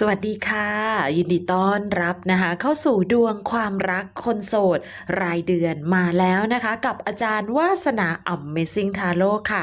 สวัสดีค่ะ ยินดีต้อนรับนะคะ เข้าสู่ดวงความรักคนโสด รายเดือนมาแล้วนะคะ กับอาจารย์วาสนา Amazing Tarot ค่ะ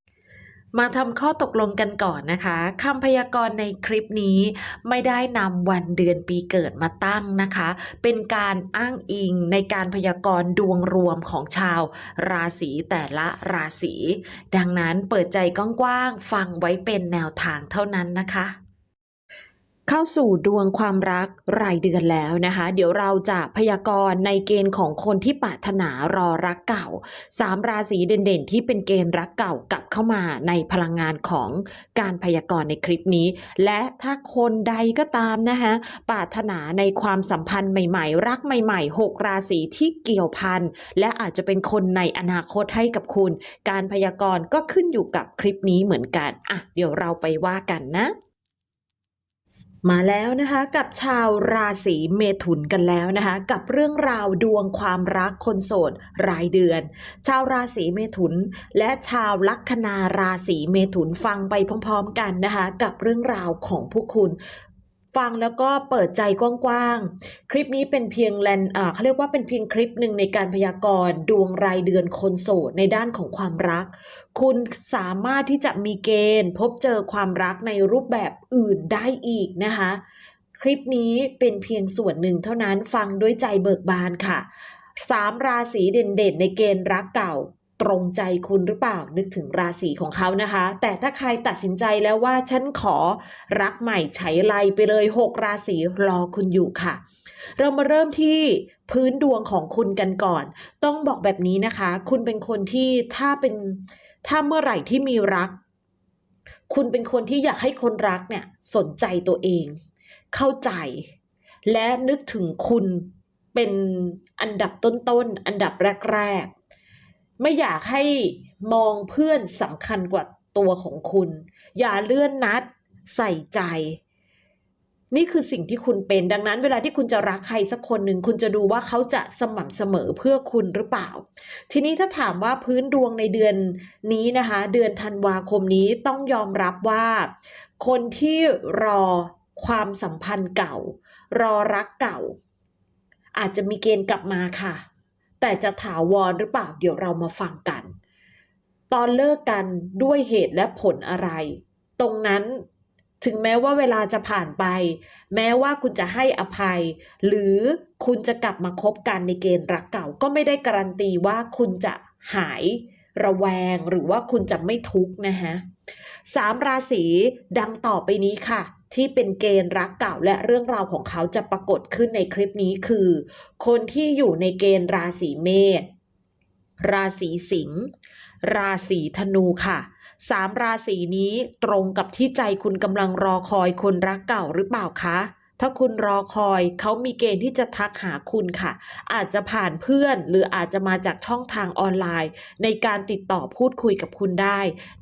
มาทำข้อตกลงกันก่อนนะคะคำพยากรณ์ในคลิปนี้ไม่ได้นำวันเดือนปีเกิดมาตั้งนะคะ เป็นการอ้างอิงในการพยากรณ์ดวงรวมของชาว ราศีแต่ละราศี ดังนั้นเปิดใจกว้างๆฟังไว้เป็นแนวทางเท่านั้นนะคะ เข้าสู่ดวงความรักรายเดือนแล้วนะคะ เดี๋ยวเราจะพยากรณ์ในเกณฑ์ของคนที่ปรารถนารอรักเก่าสามราศีเด่นๆ ที่เป็นเกณฑ์รักเก่ากลับเข้ามาในพลังงานของการพยากรณ์ในคลิปนี้ และถ้าคนใดก็ตามนะคะปรารถนาในความสัมพันธ์ใหม่ๆ รักใหม่ๆ6ราศีที่เกี่ยวพันและอาจจะเป็นคนในอนาคตให้กับคุณ การพยากรณ์ก็ขึ้นอยู่กับคลิปนี้เหมือนกันอะเดี๋ยวเราไปว่ากันนะ มาแล้วนะคะกับชาวราศีเมถุนกันแล้วนะคะกับเรื่องราวดวงความรักคนโสดรายเดือน ชาวราศีเมถุน และชาวลัคนาราศีเมถุนฟังไปพร้อมๆกันนะคะกับเรื่องราวของพวกคุณ ฟังแล้วก็เปิดใจกว้างๆ คลิปนี้เป็นเพียงแลนเขาเรียกว่าเป็นเพียงคลิปหนึ่งในการพยากรณ์ดวงรายเดือนคนโสดในด้านของความรัก คุณสามารถที่จะมีเกณฑ์พบเจอความรักในรูปแบบอื่นได้อีกนะคะ คลิปนี้เป็นเพียงส่วนหนึ่งเท่านั้นฟังด้วยใจเบิกบานค่ะสามราศีเด่นๆ ในเกณฑ์รักเก่า ตรงใจคุณหรือเปล่านึกถึงราศีของเขานะคะ แต่ถ้าใครตัดสินใจแล้วว่าฉันขอรักใหม่ไฉไลไปเลย 6 ราศีรอคุณอยู่ค่ะ เรามาเริ่มที่พื้นดวงของคุณกันก่อน ต้องบอกแบบนี้นะคะ คุณเป็นคนที่ถ้าเป็นถ้าเมื่อไหร่ที่มีรัก คุณเป็นคนที่อยากให้คนรักเนี่ยสนใจตัวเอง เข้าใจ และนึกถึงคุณเป็นอันดับต้นๆ อันดับแรกๆ ไม่อยากให้มองเพื่อนสำคัญกว่าตัวของคุณ อย่าเลื่อนนัดใส่ใจ นี่คือสิ่งที่คุณเป็น ดังนั้น เวลาที่คุณจะรักใครสักคนหนึ่งคุณจะดูว่าเขาจะสม่ำเสมอเพื่อคุณหรือเปล่า ทีนี้ถ้าถามว่าพื้นดวงในเดือนนี้นะคะ เดือนธันวาคมนี้ต้องยอมรับว่า คนที่รอความสัมพันธ์เก่า รอรักเก่า อาจจะมีเกณฑ์กลับมาค่ะ แต่จะถาวรหรือเปล่าเดี๋ยวเรามาฟังกัน ตอนเลิกกันด้วยเหตุและผลอะไร ตรงนั้นถึงแม้ว่าเวลาจะผ่านไป แม้ว่าคุณจะให้อภัย หรือคุณจะกลับมาคบกันในเกณฑ์รักเก่าก็ไม่ได้การันตีว่าคุณจะหายระแวงหรือว่าคุณจะไม่ทุกข์นะฮะสามราศีดังต่อไปนี้ค่ะ ที่เป็นเกณฑ์รักเก่าและเรื่องราวของเขาจะปรากฏขึ้นในคลิปนี้คือ คนที่อยู่ในเกณฑ์ราศีเมษราศีสิงห์ราศีธนูค่ะสามราศีนี้ตรงกับที่ใจคุณกำลังรอคอยคนรักเก่าหรือเปล่าคะ ถ้าคุณรอคอยเขามีเกณฑ์ที่จะทักหาคุณค่ะ อาจจะผ่านเพื่อนหรืออาจจะมาจากช่องทางออนไลน์ ในการติดต่อพูดคุยกับคุณได้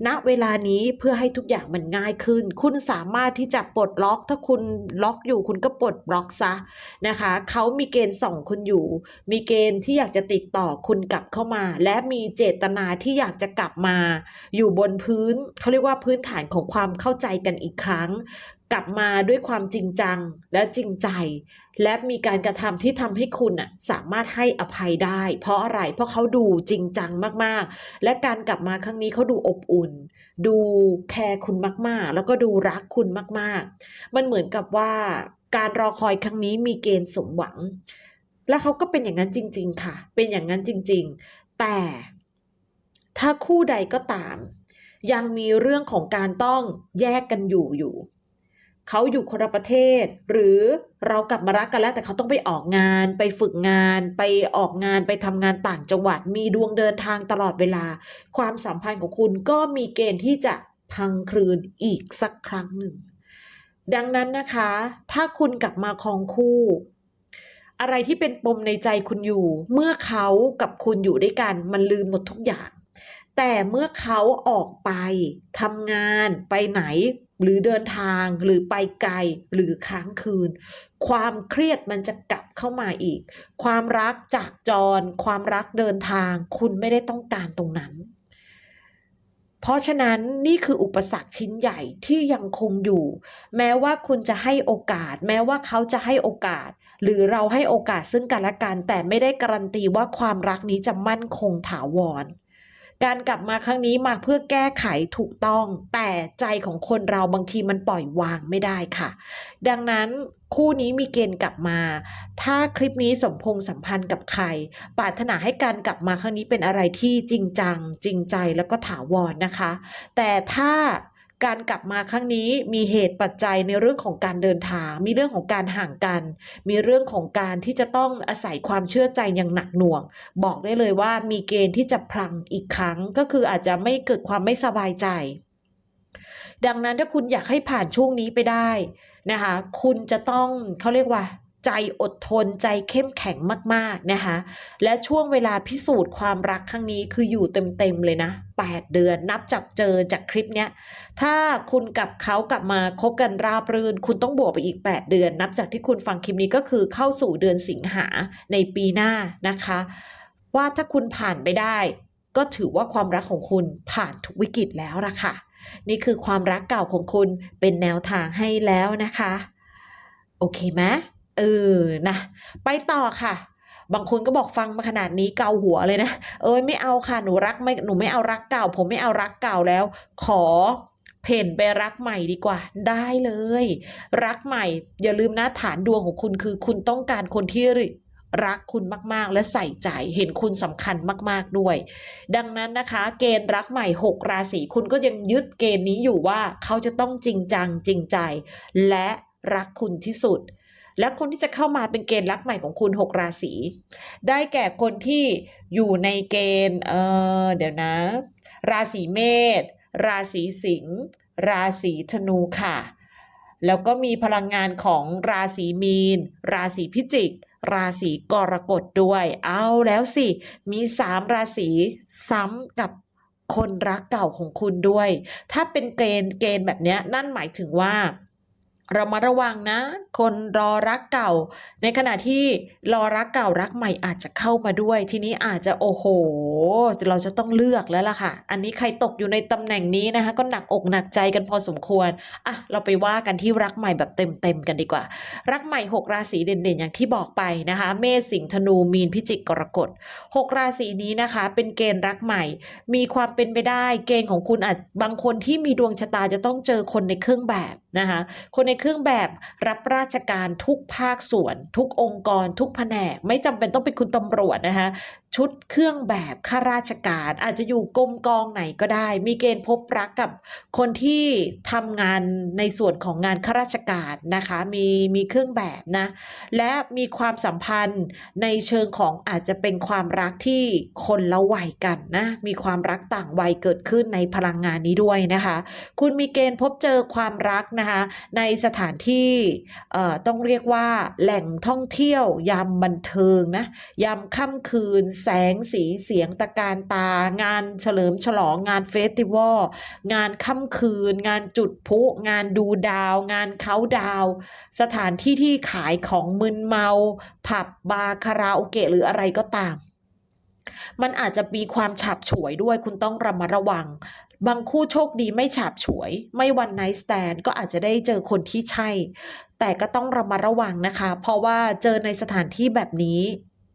ณเวลานี้เพื่อให้ทุกอย่างมันง่ายขึ้น คุณสามารถที่จะปลดล็อก ถ้าคุณล็อกอยู่คุณก็ปลดบล็อกซะนะคะเขามีเกณฑ์ส่องคุณอยู่ มีเกณฑ์ที่อยากจะติดต่อคุณกลับเข้ามา และมีเจตนาที่อยากจะกลับมา อยู่บนพื้นเขาเรียกว่าพื้นฐานของความเข้าใจกันอีกครั้ง กลับมาด้วยความจริงจังและจริงใจ และมีการกระทำที่ทำให้คุณอะสามารถให้อภัยได้ เพราะอะไรเพราะเขาดูจริงจังมากๆ และการกลับมาครั้งนี้เขาดูอบอุ่น ดูแคร์คุณมากๆ แล้วก็ดูรักคุณมากๆ มันเหมือนกับว่าการรอคอยครั้งนี้มีเกณฑ์สมหวัง และเขาก็เป็นอย่างนั้นจริง ๆ ค่ะ เป็นอย่างนั้นจริง ๆ แต่ถ้าคู่ใดก็ตาม ยังมีเรื่องของการต้องแยกกันอยู่อยู่ เขาอยู่คนละประเทศ หรือเรากลับมารักกันแล้ว แต่เขาต้องไปออกงาน ไปฝึกงาน ไปออกงานไปทำงานต่างจังหวัด มีดวงเดินทางตลอดเวลา ความสัมพันธ์ของคุณก็มีเกณฑ์ที่จะพังคลืนอีกสักครั้งหนึ่ง ดังนั้นนะคะ ถ้าคุณกลับมาคองคู่ อะไรที่เป็นปมในใจคุณอยู่ เมื่อเขากับคุณอยู่ด้วยกัน มันลืมหมดทุกอย่างแต่เมื่อเขาออกไปทำงานไปไหน หรือเดินทางหรือไปไกลหรือค้างคืน ความเครียดมันจะกลับเข้ามาอีก ความรักจากจร ความรักเดินทาง คุณไม่ได้ต้องการตรงนั้น เพราะฉะนั้นนี่คืออุปสรรคชิ้นใหญ่ที่ยังคงอยู่ แม้ว่าคุณจะให้โอกาส แม้ว่าเขาจะให้โอกาส หรือเราให้โอกาสซึ่งกันและกันแต่ไม่ได้การันตีว่าความรักนี้จะมั่นคงถาวร การกลับมาครั้งนี้มาเพื่อแก้ไขถูกต้อง แต่ใจของคนเราบางทีมันปล่อยวางไม่ได้ค่ะ ดังนั้นคู่นี้มีเกณฑ์กลับมา ถ้าคลิปนี้สมพงษ์สัมพันธ์กับใคร ปรารถนาให้การกลับมาครั้งนี้เป็นอะไรที่จริงจัง จริงใจแล้วก็ถาวรนะคะ แต่ถ้า การกลับมาครั้งนี้มีเหตุปัจจัยในเรื่องของการเดินทาง มีเรื่องของการห่างกัน มีเรื่องของการที่จะต้องอาศัยความเชื่อใจอย่างหนักหน่วง บอกได้เลยว่ามีเกณฑ์ที่จะพลังอีกครั้งก็คืออาจจะไม่เกิดความไม่สบายใจ ดังนั้นถ้าคุณอยากให้ผ่านช่วงนี้ไปได้นะคะ คุณจะต้องเขาเรียกว่า ใจอดทนใจเข้มแข็งมากๆนะคะ และช่วงเวลาพิสูจน์ความรักครั้งนี้คืออยู่เต็มๆเลยนะ 8 เดือนนับจากเจอจากคลิปเนี้ย ถ้าคุณกับเขากลับมาคบกันราบรื่น คุณต้องบวกไปอีก 8 เดือน นับจากที่คุณฟังคลิปนี้ก็คือเข้าสู่เดือนสิงหาในปีหน้านะคะ ว่าถ้าคุณผ่านไปได้ ก็ถือว่าความรักของคุณผ่านทุกวิกฤตแล้วล่ะค่ะ นี่คือความรักเก่าของคุณเป็นแนวทางให้แล้วนะคะ โอเคไหม เออนะไปต่อค่ะ บางคนก็บอกฟังมาขนาดนี้เกาหัวเลยนะ เอ้ยไม่เอาค่ะหนูรักไม่หนูไม่เอารักเก่า ผมไม่เอารักเก่าแล้ว ขอเพ่นไปรักใหม่ดีกว่า ได้เลย รักใหม่ อย่าลืมนะฐานดวงของคุณคือ คุณต้องการคนที่รักคุณมากๆ และใส่ใจเห็นคุณสำคัญมาก ๆด้วย ดังนั้นนะคะ เกณฑ์รักใหม่ 6 ราศีคุณก็ยังยึดเกณฑ์นี้อยู่ว่าเขาจะต้องจริงจังจริงใจ และรักคุณที่สุด และคนที่จะเข้ามาเป็นเกณฑ์รักใหม่ของคุณ 6 ราศี ได้แก่คนที่อยู่ในเกณฑ์เออเดี๋ยวนะ ราศีเมษราศีสิงห์ราศีธนูค่ะ แล้วก็มีพลังงานของราศีมีน ราศีพิจิก ราศีกรกฎด้วย เอาแล้วสิ มีสามราศีซ้ำกับคนรักเก่าของคุณด้วย ถ้าเป็นเกณฑ์เกณฑ์แบบนี้นั่นหมายถึงว่า เรามาระวังนะ คนรอรักเก่า ในขณะที่รอรักเก่ารักใหม่อาจจะเข้ามาด้วย ทีนี้อาจจะโอ้โห เราจะต้องเลือกแล้วล่ะค่ะ อันนี้ใครตกอยู่ในตำแหน่งนี้นะคะ ก็หนักอกหนักใจกันพอสมควรอะเราไปว่ากันที่รักใหม่แบบเต็มๆกันดีกว่า รักใหม่ 6 ราศีเด่นๆ อย่างที่บอกไปนะคะ เมษสิงห์ธนูมีนพิจิกกรกฎ6ราศีนี้นะคะ เป็นเกณฑ์รักใหม่ มีความเป็นไปได้ เกณฑ์ของคุณอาจบางคนที่มีดวงชะตาจะต้องเจอคนในเครื่องแบบนะคะคนในเครื่องแบบรับราชการทุกภาคส่วน ทุกองค์กร ทุกแผนก ไม่จำเป็นต้องเป็นคุณตำรวจนะคะชุดเครื่องแบบข้าราชการ อาจจะอยู่กรมกองไหนก็ได้ มีเกณฑ์พบรักกับคนที่ทำงานในส่วนของงานข้าราชการนะคะ มีมีเครื่องแบบนะ และมีความสัมพันธ์ในเชิงของอาจจะเป็นความรักที่คนละวัยกันนะ มีความรักต่างวัยเกิดขึ้นในพลังงานนี้ด้วยนะคะ คุณมีเกณฑ์พบเจอความรักนะคะ ในสถานที่เอ่อต้องเรียกว่าแหล่งท่องเที่ยวยามบันเทิงนะยามค่ำคืนแสงสีเสียงตะการตา งานเฉลิมฉลองงานเฟสติวัลงานค่ำคืน งานจุดพลุงานดูดาว งานเขาดาว สถานที่ที่ขายของมึนเมา ผับบาร์คาราโอเกะหรืออะไรก็ตาม มันอาจจะมีความฉับฉวยด้วยคุณต้องระมัดระวัง บางคู่โชคดีไม่ฉาบฉวย ไม่วันไนท์สแตนก็อาจจะได้เจอคนที่ใช่ แต่ก็ต้องระมัดระวังนะคะ เพราะว่าเจอในสถานที่แบบนี้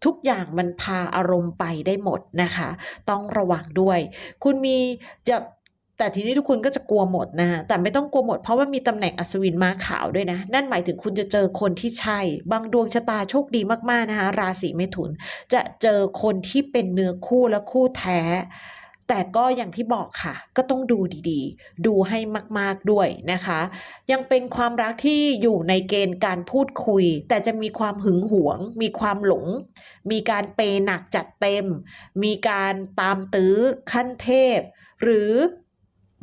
ทุกอย่างมันพาอารมณ์ไปได้หมดนะคะ ต้องระวังด้วย คุณมีจะแต่ทีนี้ทุกคนก็จะกลัวหมดนะแต่ไม่ต้องกลัวหมดเพราะว่ามีตำแหน่งอัศวินม้าขาวด้วยนะ นั่นหมายถึงคุณจะเจอคนที่ใช่ บางดวงชะตาโชคดีมากๆนะคะ ราศีเมถุน จะเจอคนที่เป็นเนื้อคู่และคู่แท้ แต่ก็อย่างที่บอกค่ะ ก็ต้องดูดีๆ ดูให้มากๆด้วยนะคะ ยังเป็นความรักที่อยู่ในเกณฑ์การพูดคุย แต่จะมีความหึงหวง มีความหลง มีการเปย์หนักจัดเต็ม มีการตามตื้อขั้นเทพ หรือ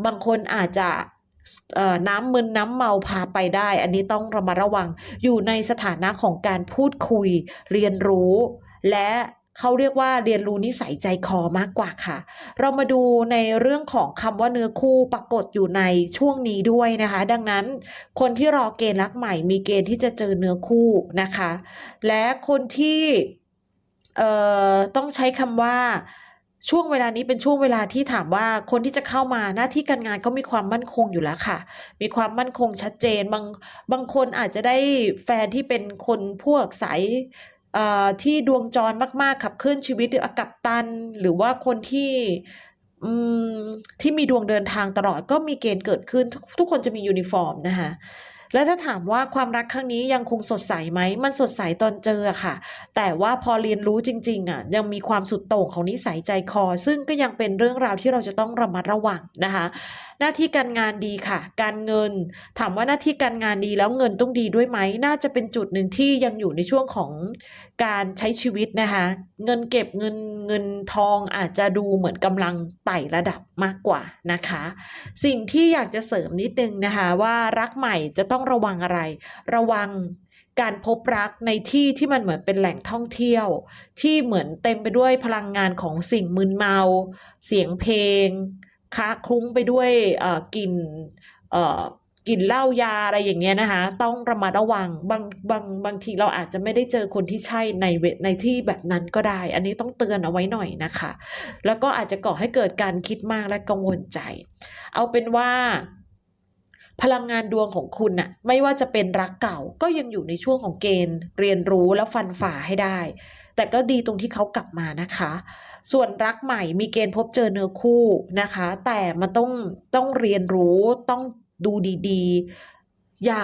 บางคนอาจจะน้ำมึนน้ำเมาพาไปได้ อันนี้ต้องระมัดระวังอยู่ในสถานะของการพูดคุยเรียนรู้ และ เขาเรียกว่าเรียนรู้นิสัยใจคอมากกว่าค่ะ เรามาดูในเรื่องของคำว่าเนื้อคู่ปรากฏอยู่ในช่วงนี้ด้วยนะคะ ดังนั้นคนที่รอเกณฑ์รักใหม่มีเกณฑ์ที่จะเจอเนื้อคู่นะคะ และคนที่เอ่อต้องใช้คำว่าช่วงเวลานี้เป็นช่วงเวลาที่ถามว่าคนที่จะเข้ามาหน้าที่การงานก็มีความมั่นคงอยู่แล้วค่ะ มีความมั่นคงชัดเจนบางบางคนอาจจะได้แฟนที่เป็นคนพวกสาย ที่ดวงจรมากๆ ขับเคลื่อนชีวิตหรืออากับตัน หรือว่าคนที่อืมที่มีดวงเดินทางตลอดก็มีเกณฑ์เกิดขึ้น ทุกทุกคนจะมียูนิฟอร์มนะคะ แล้วถ้าถามว่าความรักครั้งนี้ยังคงสดใสไหม มันสดใสตอนเจอค่ะ แต่ว่าพอเรียนรู้จริงๆอะยังมีความสุดโต่งของนิสัยใจคอ ซึ่งก็ยังเป็นเรื่องราวที่เราจะต้องระมัดระวังนะคะ หน้าที่การงานดีค่ะ การเงิน ถามว่าหน้าที่การงานดีแล้วเงินต้องดีด้วยไหม น่าจะเป็นจุดหนึ่งที่ยังอยู่ในช่วงของ การใช้ชีวิตนะคะเงินเก็บเงินเงินทองอาจจะดูเหมือนกำลังไต่ระดับมากกว่านะคะ สิ่งที่อยากจะเสริมนิดนึงนะคะว่ารักใหม่จะต้องระวังอะไร ระวังการพบรักในที่ที่มันเหมือนเป็นแหล่งท่องเที่ยว ที่เหมือนเต็มไปด้วยพลังงานของสิ่งมึนเมา เสียงเพลงค้าคลุ้งไปด้วยกลิ่น กลิ่นเหล้ายาอะไรอย่างเงี้ยนะคะ ต้องระมัดระวังบางบางบางทีเราอาจจะไม่ได้เจอคนที่ใช่ในเวในที่แบบนั้นก็ได้ อันนี้ต้องเตือนเอาไว้หน่อยนะคะ แล้วก็อาจจะก่อให้เกิดการคิดมากและกังวลใจ เอาเป็นว่าพลังงานดวงของคุณน่ะไม่ว่าจะเป็นรักเก่าก็ยังอยู่ในช่วงของเกณฑ์ เรียนรู้แล้วฟันฝ่าให้ได้ แต่ก็ดีตรงที่เขากลับมานะคะ ส่วนรักใหม่มีเกณฑ์พบเจอเนื้อคู่นะคะ แต่มันต้องต้องเรียนรู้ต้อง ดูดีๆ อย่า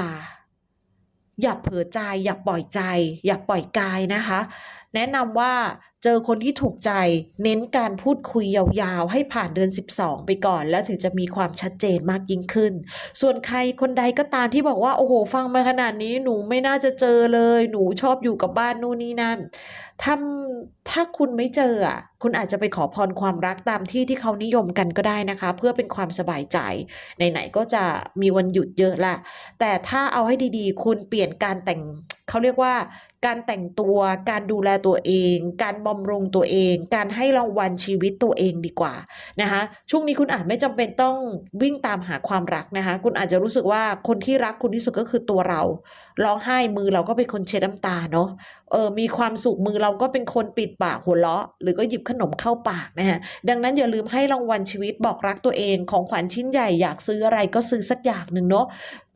อย่าเผลอใจ อย่าปล่อยใจ อย่าปล่อยกายนะคะแนะนำว่าเจอคนที่ถูกใจ เน้นการพูดคุยยาวๆ ให้ผ่านเดือน 12 ไปก่อน แล้วถึงจะมีความชัดเจนมากยิ่งขึ้น ส่วนใครคนใดก็ตามที่บอกว่า โอ้โห ฟังมาขนาดนี้หนูไม่น่าจะเจอเลย หนูชอบอยู่กับบ้านนู่นนี่นั่นถ้าถ้าคุณไม่เจออะคุณอาจจะไปขอพรความรักตามที่ที่เขานิยมกันก็ได้นะคะ เพื่อเป็นความสบายใจไหนๆก็จะมีวันหยุดเยอะละแต่ถ้าเอาให้ดีๆ คุณเปลี่ยนการแต่ง เขาเรียกว่าการแต่งตัว การดูแลตัวเอง การบำรุงตัวเอง การให้รางวัลชีวิตตัวเองดีกว่านะคะช่วงนี้คุณอาจไม่จำเป็นต้องวิ่งตามหาความรักนะคะคุณอาจจะรู้สึกว่าคนที่รักคุณที่สุดก็คือตัวเราร้องไห้มือเราก็เป็นคนเช็ดน้ำตาเนาะเออมีความสุขมือเราก็เป็นคนปิดปากหัวเราะ หรือก็หยิบขนมเข้าปากนะฮะดังนั้นอย่าลืมให้รางวัลชีวิตบอกรักตัวเองของขวัญชิ้นใหญ่อยากซื้ออะไรก็ซื้อสักอย่างหนึ่งเนาะ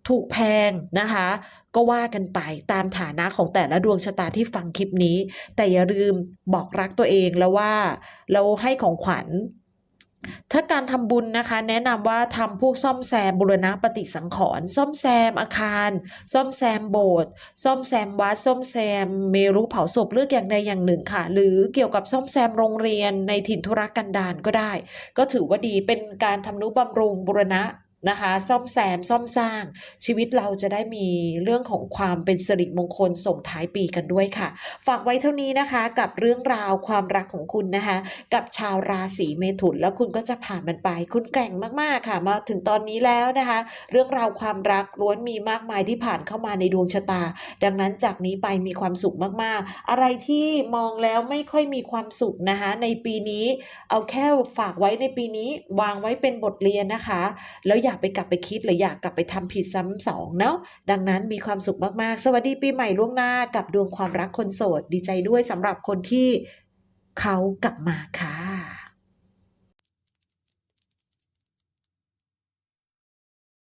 ถูกแพงนะคะ ก็ว่ากันไปตามฐานะของแต่ละดวงชะตาที่ฟังคลิปนี้ แต่อย่าลืมบอกรักตัวเองแล้วว่าเราให้ของขวัญถ้าการทำบุญนะคะ แนะนำว่าทำพวกซ่อมแซมบูรณะปฏิสังขรณ์ซ่อมแซมอาคาร ซ่อมแซมโบสถ์ซ่อมแซมวัด ซ่อมแซมเมรุเผาศพเลือกอย่างใดอย่างหนึ่งค่ะ หรือเกี่ยวกับซ่อมแซมโรงเรียนในถิ่นธุรกันดารก็ได้ ก็ถือว่าดีเป็นการทำนุบำรุงบูรณะ นะคะ ซ่อมแซมซ่อมสร้าง ชีวิตเราจะได้มีเรื่องของความเป็นสิริมงคลส่งท้ายปีกันด้วยค่ะ ฝากไว้เท่านี้นะคะ กับเรื่องราวความรักของคุณนะคะ กับชาวราศีเมถุนแล้วคุณก็จะผ่านมันไป คุณแกร่งมากๆค่ะ มาถึงตอนนี้แล้วนะคะ เรื่องราวความรักล้วนมีมากมายที่ผ่านเข้ามาในดวงชะตา ดังนั้นจากนี้ไปมีความสุขมากๆ อะไรที่มองแล้วไม่ค่อยมีความสุขนะคะ ในปีนี้ เอาแค่ฝากไว้ในปีนี้ วางไว้เป็นบทเรียนนะคะ แล้วอย่าากไปกลับไปคิดหรืออยากกลับไปทำผิดซ้ำสองเนาะดังนั้นมีความสุขมากๆ สวัสดีปีใหม่ล่วงหน้ากับดวงความรักคนโสด ดีใจด้วยสำหรับคนที่เขากลับมาค่ะ